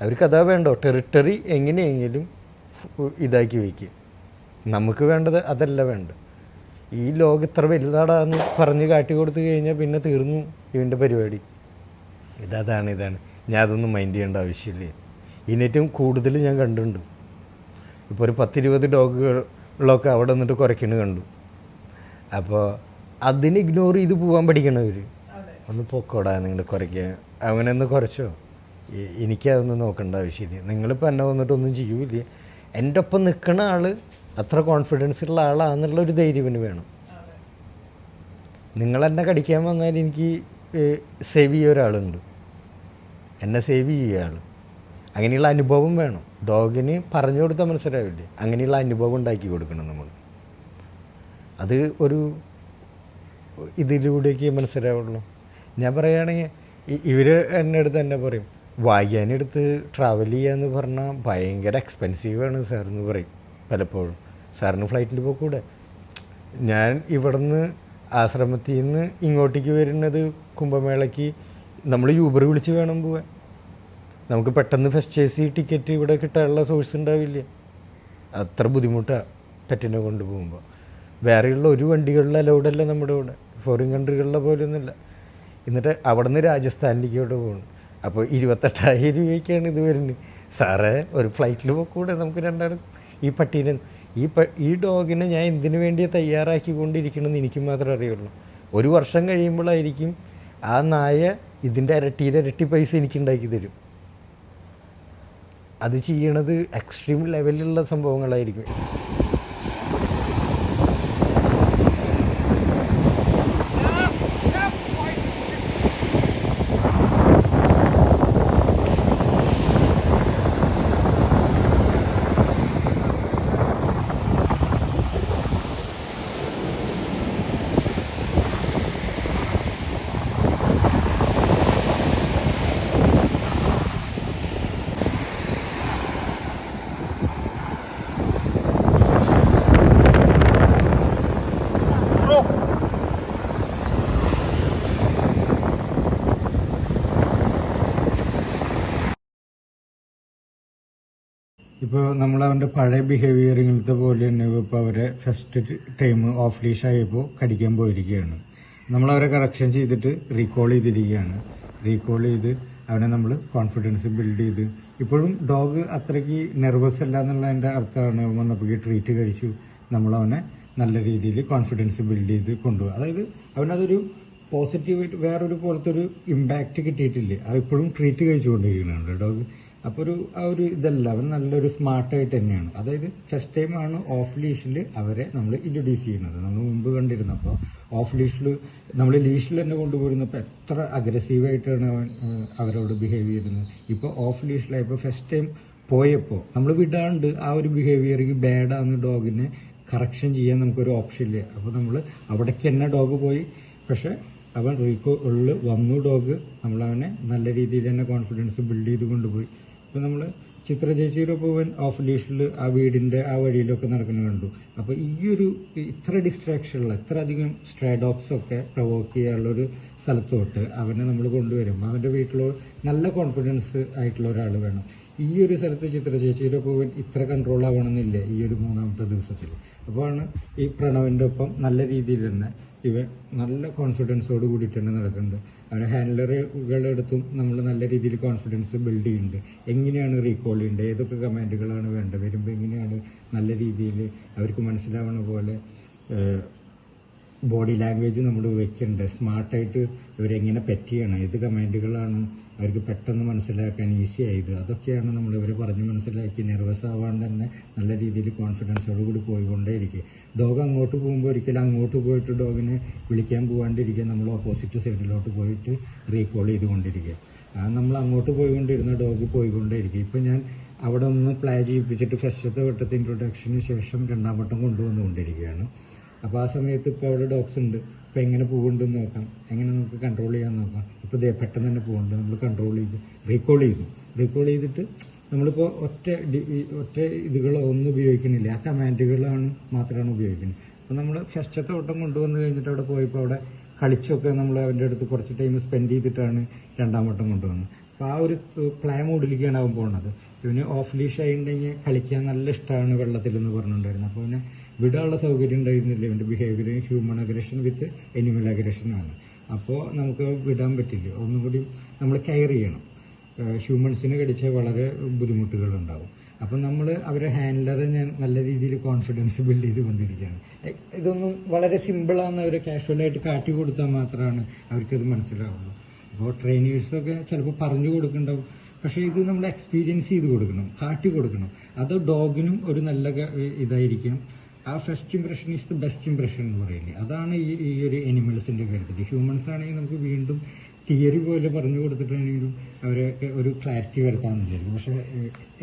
അവർക്ക് അതാ വേണ്ടോ? ടെറിട്ടറി എങ്ങനെയെങ്കിലും ഇതാക്കി വയ്ക്കുക നമുക്ക് വേണ്ടത് അതല്ല വേണ്ട ഈ ലോകം ഇത്ര വലുതാടാന്ന് പറഞ്ഞ് കാട്ടി കൊടുത്തു കഴിഞ്ഞാൽ പിന്നെ തീർന്നു ഇവന്റെ പരിപാടി. ഇതാണ് ഇതാണ്. ഞാൻ അതൊന്നും മൈൻഡ് ചെയ്യേണ്ട ആവശ്യമില്ല. ഇതിനേറ്റവും കൂടുതൽ ഞാൻ കണ്ടിട്ടുണ്ട്. ഇപ്പോൾ ഒരു പത്തിരുപത് ഡോഗുകളൊക്കെ അവിടെ നിന്നിട്ട് കുറയ്ക്കണ കണ്ടു. അപ്പോൾ അതിന് ഇഗ്നോർ ചെയ്ത് പോകാൻ പഠിക്കണവർ ഒന്ന് പൊക്കോടാ നിങ്ങൾ കുറയ്ക്കുക അവനൊന്ന് കുറച്ചോ? എനിക്കതൊന്നും നോക്കേണ്ട ആവശ്യമില്ല. നിങ്ങളിപ്പോൾ എന്നെ വന്നിട്ടൊന്നും ചെയ്യൂല എന്റെ ഒപ്പം നിൽക്കുന്ന ആൾ അത്ര കോൺഫിഡൻസ് ഉള്ള ആളാണെന്നുള്ള ഒരു ധൈര്യം വേണം. നിങ്ങൾ എന്നെ കടിക്കാൻ വന്നാൽ എനിക്ക് സേവ് ചെയ്യുക ഒരാളുണ്ട്. എന്നെ സേവ് ചെയ്യുക ആൾ അങ്ങനെയുള്ള അനുഭവം വേണം. ഡോഗിന് പറഞ്ഞു കൊടുത്താൽ മനസ്സിലാവില്ലേ? അങ്ങനെയുള്ള അനുഭവം ഉണ്ടാക്കി കൊടുക്കണം നമ്മൾ അത് ഒരു ഇതിലൂടെയൊക്കെ മനസ്സിലാവുള്ളൂ. ഞാൻ പറയുകയാണെങ്കിൽ ഇവർ എന്നെ അടുത്ത് തന്നെ പറയും വായിക്കാനെടുത്ത് ട്രാവൽ ചെയ്യാന്ന് പറഞ്ഞാൽ ഭയങ്കര ആണ് സാർ എന്ന് പറയും. പലപ്പോഴും. സാറിന് ഫ്ലൈറ്റിൽ പോക്കൂടെ. ഞാൻ ഇവിടുന്ന് ആശ്രമത്തിൽ നിന്ന് ഇങ്ങോട്ടേക്ക് വരുന്നത് കുംഭമേളയ്ക്ക് നമ്മൾ യൂബർ വിളിച്ച് വേണം പോവാൻ. നമുക്ക് പെട്ടെന്ന് ഫസ്റ്റ് എ സി ടിക്കറ്റ് ഇവിടെ കിട്ടാനുള്ള സോഴ്സ് ഉണ്ടാവില്ല? അത്ര ബുദ്ധിമുട്ടാണ് പെറ്റിനെ കൊണ്ടുപോകുമ്പോൾ വേറെയുള്ള ഒരു വണ്ടികളിൽ അലൗഡല്ല നമ്മുടെ ഇവിടെ. ഫോറിൻ കൺട്രികളിലെ പോലെയൊന്നുമില്ല. എന്നിട്ട് അവിടെ നിന്ന് രാജസ്ഥാനിലേക്കോട്ട് പോകണം. അപ്പോൾ ഇരുപത്തെട്ടായിരം രൂപയ്ക്കാണ് ഇത് വരുന്നത്. സാറേ ഒരു ഫ്ലൈറ്റിൽ പോക്കൂടെ നമുക്ക് രണ്ടാളും. ഈ പട്ടീനെ ഈ പ ഈ ഡോഗിനെ ഞാൻ എന്തിനു വേണ്ടി തയ്യാറാക്കി തയ്യാറാക്കിക്കൊണ്ടിരിക്കണമെന്ന് എനിക്ക് മാത്രമേ അറിയുള്ളൂ. ഒരു വർഷം കഴിയുമ്പോഴായിരിക്കും ആ നായ ഇതിന്റെ ഇരട്ടിയുടെ ഇരട്ടി പൈസ എനിക്ക് ഉണ്ടാക്കി തരും. അത് ചെയ്യണത് എക്സ്ട്രീം ലെവലിലുള്ള സംഭവങ്ങളായിരിക്കും. ഇപ്പോൾ നമ്മൾ അവന്റെ പഴയ ബിഹേവിയർ ഇങ്ങനത്തെ പോലെ തന്നെ ഇപ്പോൾ അവരെ ഫസ്റ്റ് ടൈം ഓഫ് ലീഷ് ആയപ്പോൾ കടിക്കാൻ പോയിരിക്കുകയാണ്. നമ്മൾ അവരെ കറക്ഷൻ ചെയ്തിട്ട് റീകോൾ ചെയ്തിരിക്കുകയാണ്. റീകോൾ ചെയ്ത് അവനെ നമ്മൾ കോൺഫിഡൻസ് ബിൽഡ് ചെയ്ത് ഇപ്പോഴും ഡോഗ് അത്രയ്ക്ക് നെർവസ് അല്ല എന്നുള്ളതിന്റെ അർത്ഥമാണ് വന്നപ്പോൾ ട്രീറ്റ് കഴിച്ചു. നമ്മൾ അവനെ നല്ല രീതിയിൽ കോൺഫിഡൻസ് ബിൽഡ് ചെയ്ത് കൊണ്ടുപോകും അതായത് അവനതൊരു പോസിറ്റീവ് വേറൊരു പോലത്തെ ഒരു ഇമ്പാക്റ്റ് കിട്ടിയിട്ടില്ല. അത് ഇപ്പോഴും ട്രീറ്റ് കഴിച്ചുകൊണ്ടിരിക്കുന്നുണ്ട്. ഡോഗ് അപ്പോൾ ഒരു ആ ഒരു ഇതല്ല അവൻ നല്ലൊരു സ്മാർട്ടായിട്ട് തന്നെയാണ്. അതായത് ഫസ്റ്റ് ടൈമാണ് ഓഫ് ലീഷിൽ അവരെ നമ്മൾ ഇൻട്രൊഡ്യൂസ് ചെയ്യുന്നത്. നമ്മൾ മുമ്പ് കണ്ടിരുന്നപ്പോൾ ഓഫ് ലീഷിൽ നമ്മൾ ലീഷിൽ തന്നെ കൊണ്ടുപോയിരുന്നപ്പോൾ എത്ര അഗ്രസീവായിട്ടാണ് അവൻ അവരോട് ബിഹേവ് ചെയ്തിരുന്നത്. ഇപ്പോൾ ഓഫ് ലീഷിലായപ്പോൾ ഫസ്റ്റ് ടൈം പോയപ്പോൾ നമ്മൾ വിടാണ്ട് ആ ഒരു ബിഹേവിയറിങ് ബാഡാന്ന് ഡോഗിനെ കറക്ഷൻ ചെയ്യാൻ നമുക്കൊരു ഓപ്ഷൻ ഇല്ല. അപ്പോൾ നമ്മൾ അവിടേക്ക് തന്നെ ഡോഗ് പോയി. പക്ഷേ അവൻ റീകോ ഉള്ളിൽ വന്നു ഡോഗ് നമ്മളവനെ നല്ല രീതിയിൽ തന്നെ കോൺഫിഡൻസ് ബിൽഡ് ചെയ്ത് കൊണ്ടുപോയി. ഇപ്പോൾ നമ്മൾ ചിത്ര ചേച്ചിയുടെ പോവൻ ഓഫ് ലീഷിൽ ആ വീടിന്റെ ആ വഴിയിലൊക്കെ നടക്കുന്നത് കണ്ടു. അപ്പോൾ ഈ ഒരു ഇത്ര ഡിസ്ട്രാക്ഷനുള്ള ഇത്ര അധികം സ്ട്രേ ഡോഗ്സ് ഒക്കെ പ്രൊവോക്ക് ചെയ്യാനുള്ളൊരു സ്ഥലത്തോട്ട് അവനെ നമ്മൾ കൊണ്ടുവരും അവന്റെ വീട്ടിലോ നല്ല കോൺഫിഡൻസ് ആയിട്ടുള്ള ഒരാൾ വേണം. ഈ ഒരു സ്ഥലത്ത് ചിത്ര ചേച്ചിയുടെ പോവൻ ഇത്ര കൺട്രോൾ ആവണമെന്നില്ല ഈ ഒരു മൂന്നാമത്തെ ദിവസത്തിൽ അപ്പോഴാണ് ഈ പ്രണവിന്റെ ഒപ്പം നല്ല രീതിയിൽ തന്നെ ഇവൻ നല്ല കോൺഫിഡൻസോട് കൂടിയിട്ട് തന്നെ നടക്കുന്നുണ്ട്. ഹാൻഡലറുകളെടുത്തും നമ്മൾ നല്ല രീതിയിൽ കോൺഫിഡൻസ് ബിൽഡ് ചെയ്യുന്നുണ്ട്. എങ്ങനെയാണ് റീകോൾ ചെയ്യേണ്ടത്? ഏതൊക്കെ കമാൻഡുകളാണ് വേണ്ടത്? വരുമ്പോൾ എങ്ങനെയാണ് നല്ല രീതിയിൽ അവർക്ക് മനസ്സിലാവണ പോലെ ബോഡി ലാംഗ്വേജ് നമ്മൾ വെക്കേണ്ടത് സ്മാർട്ടായിട്ട് ഇവരെങ്ങനെ പെറ്റ് ചെയ്യണം ഏത് കമാൻഡുകളാണ് അവർക്ക് പെട്ടെന്ന് മനസ്സിലാക്കാൻ ഈസി ആയത്? അതൊക്കെയാണ് നമ്മൾ ഇവരെ പറഞ്ഞ് മനസ്സിലാക്കി നെർവസ് ആവാണ്ട് തന്നെ നല്ല രീതിയിൽ കോൺഫിഡൻസോട് കൂടി പോയിക്കൊണ്ടേയിരിക്കും. ഡോഗ് അങ്ങോട്ട് പോകുമ്പോൾ ഒരിക്കലും അങ്ങോട്ട് പോയിട്ട് ഡോഗിനെ വിളിക്കാൻ പോകാണ്ടിരിക്കുക നമ്മൾ ഓപ്പോസിറ്റ് സൈഡിലോട്ട് പോയിട്ട് റീകോൾ ചെയ്തുകൊണ്ടിരിക്കുക ആ നമ്മൾ അങ്ങോട്ട് പോയിക്കൊണ്ടിരുന്ന ഡോഗ് പോയിക്കൊണ്ടേയിരിക്കും. ഇപ്പം ഞാൻ അവിടെ ഒന്ന് പ്ലേ ചെയ്യിപ്പിച്ചിട്ട് ഫസ്റ്റത്തെ വട്ടത്തെ ഇൻട്രൊഡക്ഷന് ശേഷം രണ്ടാം വട്ടം കൊണ്ടുവന്നുകൊണ്ടിരിക്കുകയാണ്. അപ്പോൾ ആ സമയത്ത് ഇപ്പോൾ അവിടെ ഡോഗ്സ് ഉണ്ട്. അപ്പോൾ എങ്ങനെ പോകുന്നുണ്ടെന്ന് നോക്കാം. എങ്ങനെ നമുക്ക് കൺട്രോൾ ചെയ്യാൻ നോക്കാം. ഇപ്പൊ ദേ പെട്ടെന്ന് തന്നെ പോകുന്നുണ്ട്. നമ്മൾ കൺട്രോൾ ചെയ്ത്. റീകോൾ ചെയ്തു. റീകോൾ ചെയ്തിട്ട് നമ്മളിപ്പോൾ ഒറ്റ ഒറ്റ ഇതുകളോ ഒന്നും ഉപയോഗിക്കണില്ല. ആ കമാൻഡുകളാണ് മാത്രമാണ് ഉപയോഗിക്കുന്നത്. അപ്പോൾ നമ്മൾ ഓട്ടം കൊണ്ടുവന്ന് കഴിഞ്ഞിട്ട് അവിടെ പോയപ്പോൾ അവിടെ കളിച്ചൊക്കെ നമ്മൾ അവന്റെ അടുത്ത് കുറച്ച് ടൈം സ്പെൻഡ് ചെയ്തിട്ടാണ് രണ്ടാം വട്ടം കൊണ്ടുവന്നത്. അപ്പോൾ ആ ഒരു പ്ലേ മൂഡിലേക്കാണ് അവൻ പോകുന്നത് ഇവന് ഓഫ് ലീഷ് ആയിട്ടുണ്ടെങ്കിൽ കളിക്കാൻ നല്ല ഇഷ്ടമാണ് വെള്ളത്തിൽ എന്ന് പറഞ്ഞിട്ടുണ്ടായിരുന്നു. അപ്പോൾ പിന്നെ വിടാനുള്ള സൗകര്യം ഉണ്ടായിരുന്നില്ല. ഇവന്റെ behaviour human aggression with animal അഗ്രഷനാണ് അപ്പോൾ നമുക്ക് വിടാൻ പറ്റില്ല. ഒന്നും കൂടി നമ്മൾ കെയർ ചെയ്യണം. ഹ്യൂമൻസിനെ കടിച്ച വളരെ ബുദ്ധിമുട്ടുകളുണ്ടാവും അപ്പം നമ്മൾ അവരെ ഹാൻഡിലറെ ഞാൻ നല്ല രീതിയിൽ കോൺഫിഡൻസ് ബിൽഡ് ചെയ്തുകൊണ്ടിരിക്കുകയാണ് കൊണ്ടിരിക്കുകയാണ്. ഇതൊന്നും വളരെ സിമ്പിളാണെന്ന് അവരെ കാഷ്വലായിട്ട് കാട്ടി കൊടുത്താൽ മാത്രമാണ് അവർക്കത് മനസ്സിലാവുള്ളൂ. അപ്പോൾ ട്രെയിനേഴ്സൊക്കെ ചിലപ്പോൾ പറഞ്ഞു കൊടുക്കുന്നുണ്ടാവും പക്ഷേ ഇത് നമ്മൾ എക്സ്പീരിയൻസ് ചെയ്ത് കൊടുക്കണം. കാട്ടി കൊടുക്കണം. അത് ഡോഗിനും ഒരു നല്ല ഇതായിരിക്കും. ആ first impression is the best impression എന്ന് പറയില്ലേ അതാണ് ഈ ഈ ഒരു എനിമൽസിന്റെ കാര്യത്തിൽ. ഹ്യൂമൻസ് ആണെങ്കിൽ നമുക്ക് വീണ്ടും തിയറി പോലെ പറഞ്ഞു കൊടുത്തിട്ടാണെങ്കിലും അവരൊക്കെ ഒരു ക്ലാരിറ്റി വരുത്താമെന്ന് വിചാരിക്കും പക്ഷേ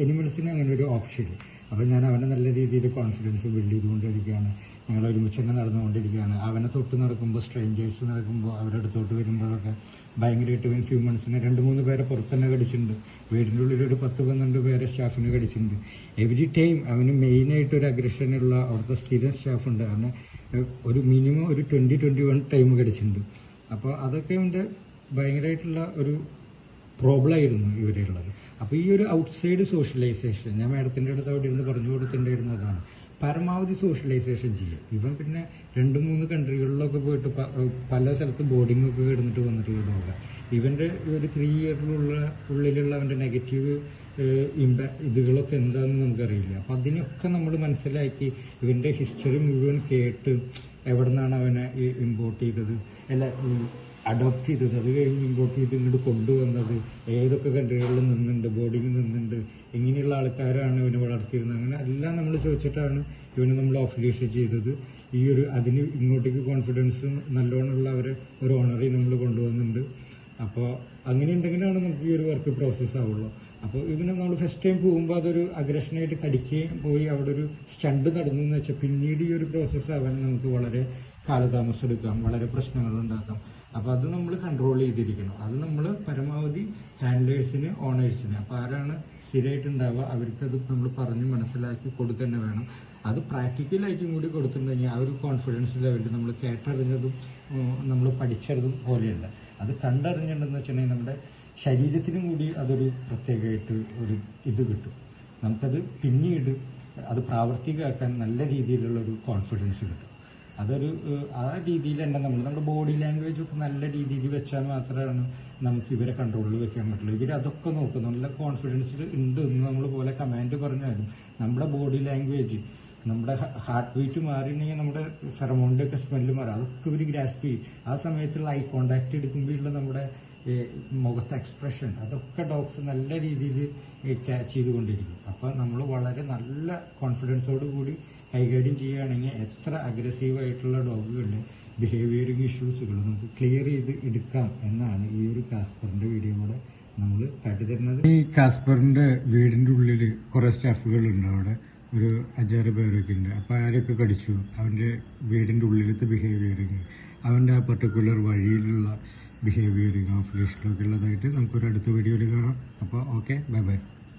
എനിമൽസിന് അങ്ങനെ ഒരു ഓപ്ഷൻ ഇല്ല. അപ്പോൾ ഞാൻ അവനെ നല്ല രീതിയിൽ കോൺഫിഡൻസ് ബിൽഡ് ചെയ്തുകൊണ്ടിരിക്കുകയാണ്. ഞങ്ങൾ ഒരുമിച്ച് തന്നെ നടന്നുകൊണ്ടിരിക്കുകയാണ്. അവനെ തൊട്ട് നടക്കുമ്പോൾ സ്ട്രേഞ്ചേഴ്സ് നടക്കുമ്പോൾ അവരുടെ അടുത്തോട്ട് വരുമ്പോഴൊക്കെ ഭയങ്കരമായിട്ട് ഹ്യൂമൻസിനെ രണ്ട് മൂന്ന് പേരെ പുറത്ത് തന്നെ കടിച്ചിട്ടുണ്ട്. വീടിന്റെ ഉള്ളിൽ ഒരു പത്ത് പന്ത്രണ്ട് പേരെ സ്റ്റാഫിനെ കടിച്ചിട്ടുണ്ട്. എവറി ടൈം അവന് മെയിനായിട്ട് ഒരു അഗ്രഷനുള്ള അവിടുത്തെ സ്ഥിരം സ്റ്റാഫ് ഉണ്ട്. അവനെ ഒരു മിനിമം ഒരു ട്വന്റി ട്വന്റി വൺ ടൈം കടിച്ചിട്ടുണ്ട്. അപ്പോൾ അതൊക്കെ അവന്റെ ഭയങ്കരമായിട്ടുള്ള ഒരു പ്രോബ്ലം ആയിരുന്നു ഇവരുള്ളത് അപ്പോൾ ഈ ഒരു ഔട്ട്സൈഡ് സോഷ്യലൈസേഷൻ ഞാൻ മാഡത്തിന്റെ അടുത്ത് അവിടെ ഇരുന്ന് പറഞ്ഞു കൊടുത്തിട്ടുണ്ടായിരുന്നതാണ്. പരമാവധി സോഷ്യലൈസേഷൻ ചെയ്യുക ഇവൻ പിന്നെ രണ്ട് മൂന്ന് കൺട്രികളിലൊക്കെ പോയിട്ട് പല സ്ഥലത്ത് ബോർഡിംഗ് ഒക്കെ കിടന്നിട്ട് വന്നിട്ടുള്ള ഡോഗ ഇവന്റെ ഒരു ത്രീ ഇയറിലുള്ള ഉള്ളിലുള്ള അവന്റെ നെഗറ്റീവ് ഇമ്പാ ഇതുകളൊക്കെ എന്താണെന്ന് നമുക്കറിയില്ല. അപ്പം അതിനൊക്കെ നമ്മൾ മനസ്സിലാക്കി ഇവന്റെ ഹിസ്റ്ററി മുഴുവൻ കേട്ട് എവിടെ നിന്നാണ് അവനെ ഇമ്പോർട്ട് ചെയ്തത്. അല്ല അഡോപ്റ്റ് ചെയ്തത്. അത് ഇമ്പോർട്ട് ചെയ്ത് ഇങ്ങോട്ട് കൊണ്ടുവന്നത്. ഏതൊക്കെ കൺട്രികളിൽ നിന്നുണ്ട് ബോർഡിങ് നിന്നുണ്ട് ഇങ്ങനെയുള്ള ആൾക്കാരാണ് ഇവനെ വളർത്തിയിരുന്നത്. അങ്ങനെ എല്ലാം നമ്മൾ ചോദിച്ചിട്ടാണ് ഇവനെ നമ്മൾ ഓഫിലേഷൻ ചെയ്തത്. ഈ ഒരു അതിന് ഇങ്ങോട്ടേക്ക് കോൺഫിഡൻസ് നല്ലോണമുള്ള അവരെ ഒരു ഓണറി നമ്മൾ കൊണ്ടുവന്നിട്ടുണ്ട്. അപ്പോൾ അങ്ങനെ ഉണ്ടെങ്കിലാണ് നമുക്ക് ഈ ഒരു വർക്ക് പ്രോസസ്സ് ആവുള്ളൂ. അപ്പോൾ ഇവനെ നമ്മൾ ഫസ്റ്റ് ടൈം പോകുമ്പോൾ അതൊരു അഗ്രഷനായിട്ട് കടിക്കുകയും പോയി അവിടെ ഒരു സ്റ്റണ്ട് നടന്നു എന്ന് വെച്ചാൽ പിന്നീട് ഈ ഒരു പ്രോസസ്സ് ആവാൻ നമുക്ക് വളരെ കാലതാമസം എടുക്കാം. വളരെ പ്രശ്നങ്ങൾ ഉണ്ടാക്കാം അപ്പോൾ അത് നമ്മൾ കൺട്രോൾ ചെയ്തിരിക്കണം. അത് നമ്മൾ പരമാവധി ഹാൻഡ്ലേഴ്സിന് ഓണേഴ്സിന് അപ്പോൾ ആരാണ് സ്ഥിരമായിട്ട് ഉണ്ടാവുക അവർക്കത് നമ്മൾ പറഞ്ഞ് മനസ്സിലാക്കി കൊടുക്കുക വേണം. അത് പ്രാക്ടിക്കലായിട്ടും കൂടി കൊടുത്തിട്ടുണ്ടെങ്കിൽ ആ ഒരു കോൺഫിഡൻസ് ലെവലിൽ നമ്മൾ കേട്ടറിഞ്ഞതും നമ്മൾ പഠിച്ചതും പോലെയല്ല. അത് കണ്ടറിഞ്ഞിട്ടുണ്ടെന്ന് വെച്ചിട്ടുണ്ടെങ്കിൽ നമ്മുടെ ശരീരത്തിനും കൂടി അതൊരു പ്രത്യേകമായിട്ട് ഒരു ഇത് കിട്ടും. നമുക്കത് പിന്നീട് അത് പ്രാവർത്തികമാക്കാൻ നല്ല രീതിയിലുള്ള ഒരു കോൺഫിഡൻസ് കിട്ടും. അതൊരു ആ തന്നെ നമ്മൾ നമ്മുടെ ബോഡി ലാംഗ്വേജ് ഒക്കെ നല്ല രീതിയിൽ വെച്ചാൽ മാത്രമാണ് നമുക്ക് ഇവരെ കൺട്രോളിൽ വെക്കാൻ പറ്റുള്ളൂ. ഇവർ അതൊക്കെ നോക്കും നല്ല കോൺഫിഡൻസിൽ ഉണ്ട് എന്ന് നമ്മൾ പോലെ കമാൻഡ് പറഞ്ഞാലും നമ്മുടെ ബോഡി ലാംഗ്വേജ് നമ്മുടെ ഹാർട്ട് ബീറ്റ് മാറിയിട്ടുണ്ടെങ്കിൽ നമ്മുടെ ഫെറമോണിന്റെ ഒക്കെ സ്മെല്ല് മാറും. അതൊക്കെ ഇവർ ഗ്രാസ്പ് ചെയ്യും. ആ സമയത്തുള്ള ഐ കോണ്ടാക്ട് എടുക്കുമ്പോഴുള്ള നമ്മുടെ മുഖത്തെ എക്സ്പ്രഷൻ അതൊക്കെ ഡോഗ്സ് നല്ല രീതിയിൽ ക്യാച്ച് ചെയ്തുകൊണ്ടിരിക്കും. അപ്പോൾ നമ്മൾ വളരെ നല്ല കോൺഫിഡൻസോട് കൂടി കൈകാര്യം ചെയ്യുകയാണെങ്കിൽ എത്ര അഗ്രസീവായിട്ടുള്ള ഡോഗുകളുടെ ബിഹേവിയറിങ് ഇഷ്യൂസുകൾ നമുക്ക് ക്ലിയർ ചെയ്ത് എടുക്കാം എന്നാണ് ഈ ഒരു കാസ്പറിന്റെ വീഡിയോ കൂടെ നമ്മൾ കാട്ടിത്തരുന്നത്. ഈ കാസ്പറിന്റെ വീടിന്റെ ഉള്ളിൽ കുറെ സ്റ്റാഫുകൾ ഉണ്ട് അവിടെ. ഒരു അഞ്ചാറ് പേരൊക്കെ ഉണ്ട്. അപ്പോൾ ആരൊക്കെ കടിച്ചു? അവന്റെ വീടിന്റെ ഉള്ളിലത്തെ ബിഹേവിയറിങ് അവന്റെ ആ പെർട്ടിക്കുലർ വഴിയിലുള്ള ബിഹേവിയറിങ് ഓഫ് ലിസ്റ്റിലൊക്കെ ഉള്ളതായിട്ട് നമുക്കൊരു അടുത്ത വീഡിയോയിൽ കാണാം. അപ്പോൾ ഓക്കെ ബൈ ബൈ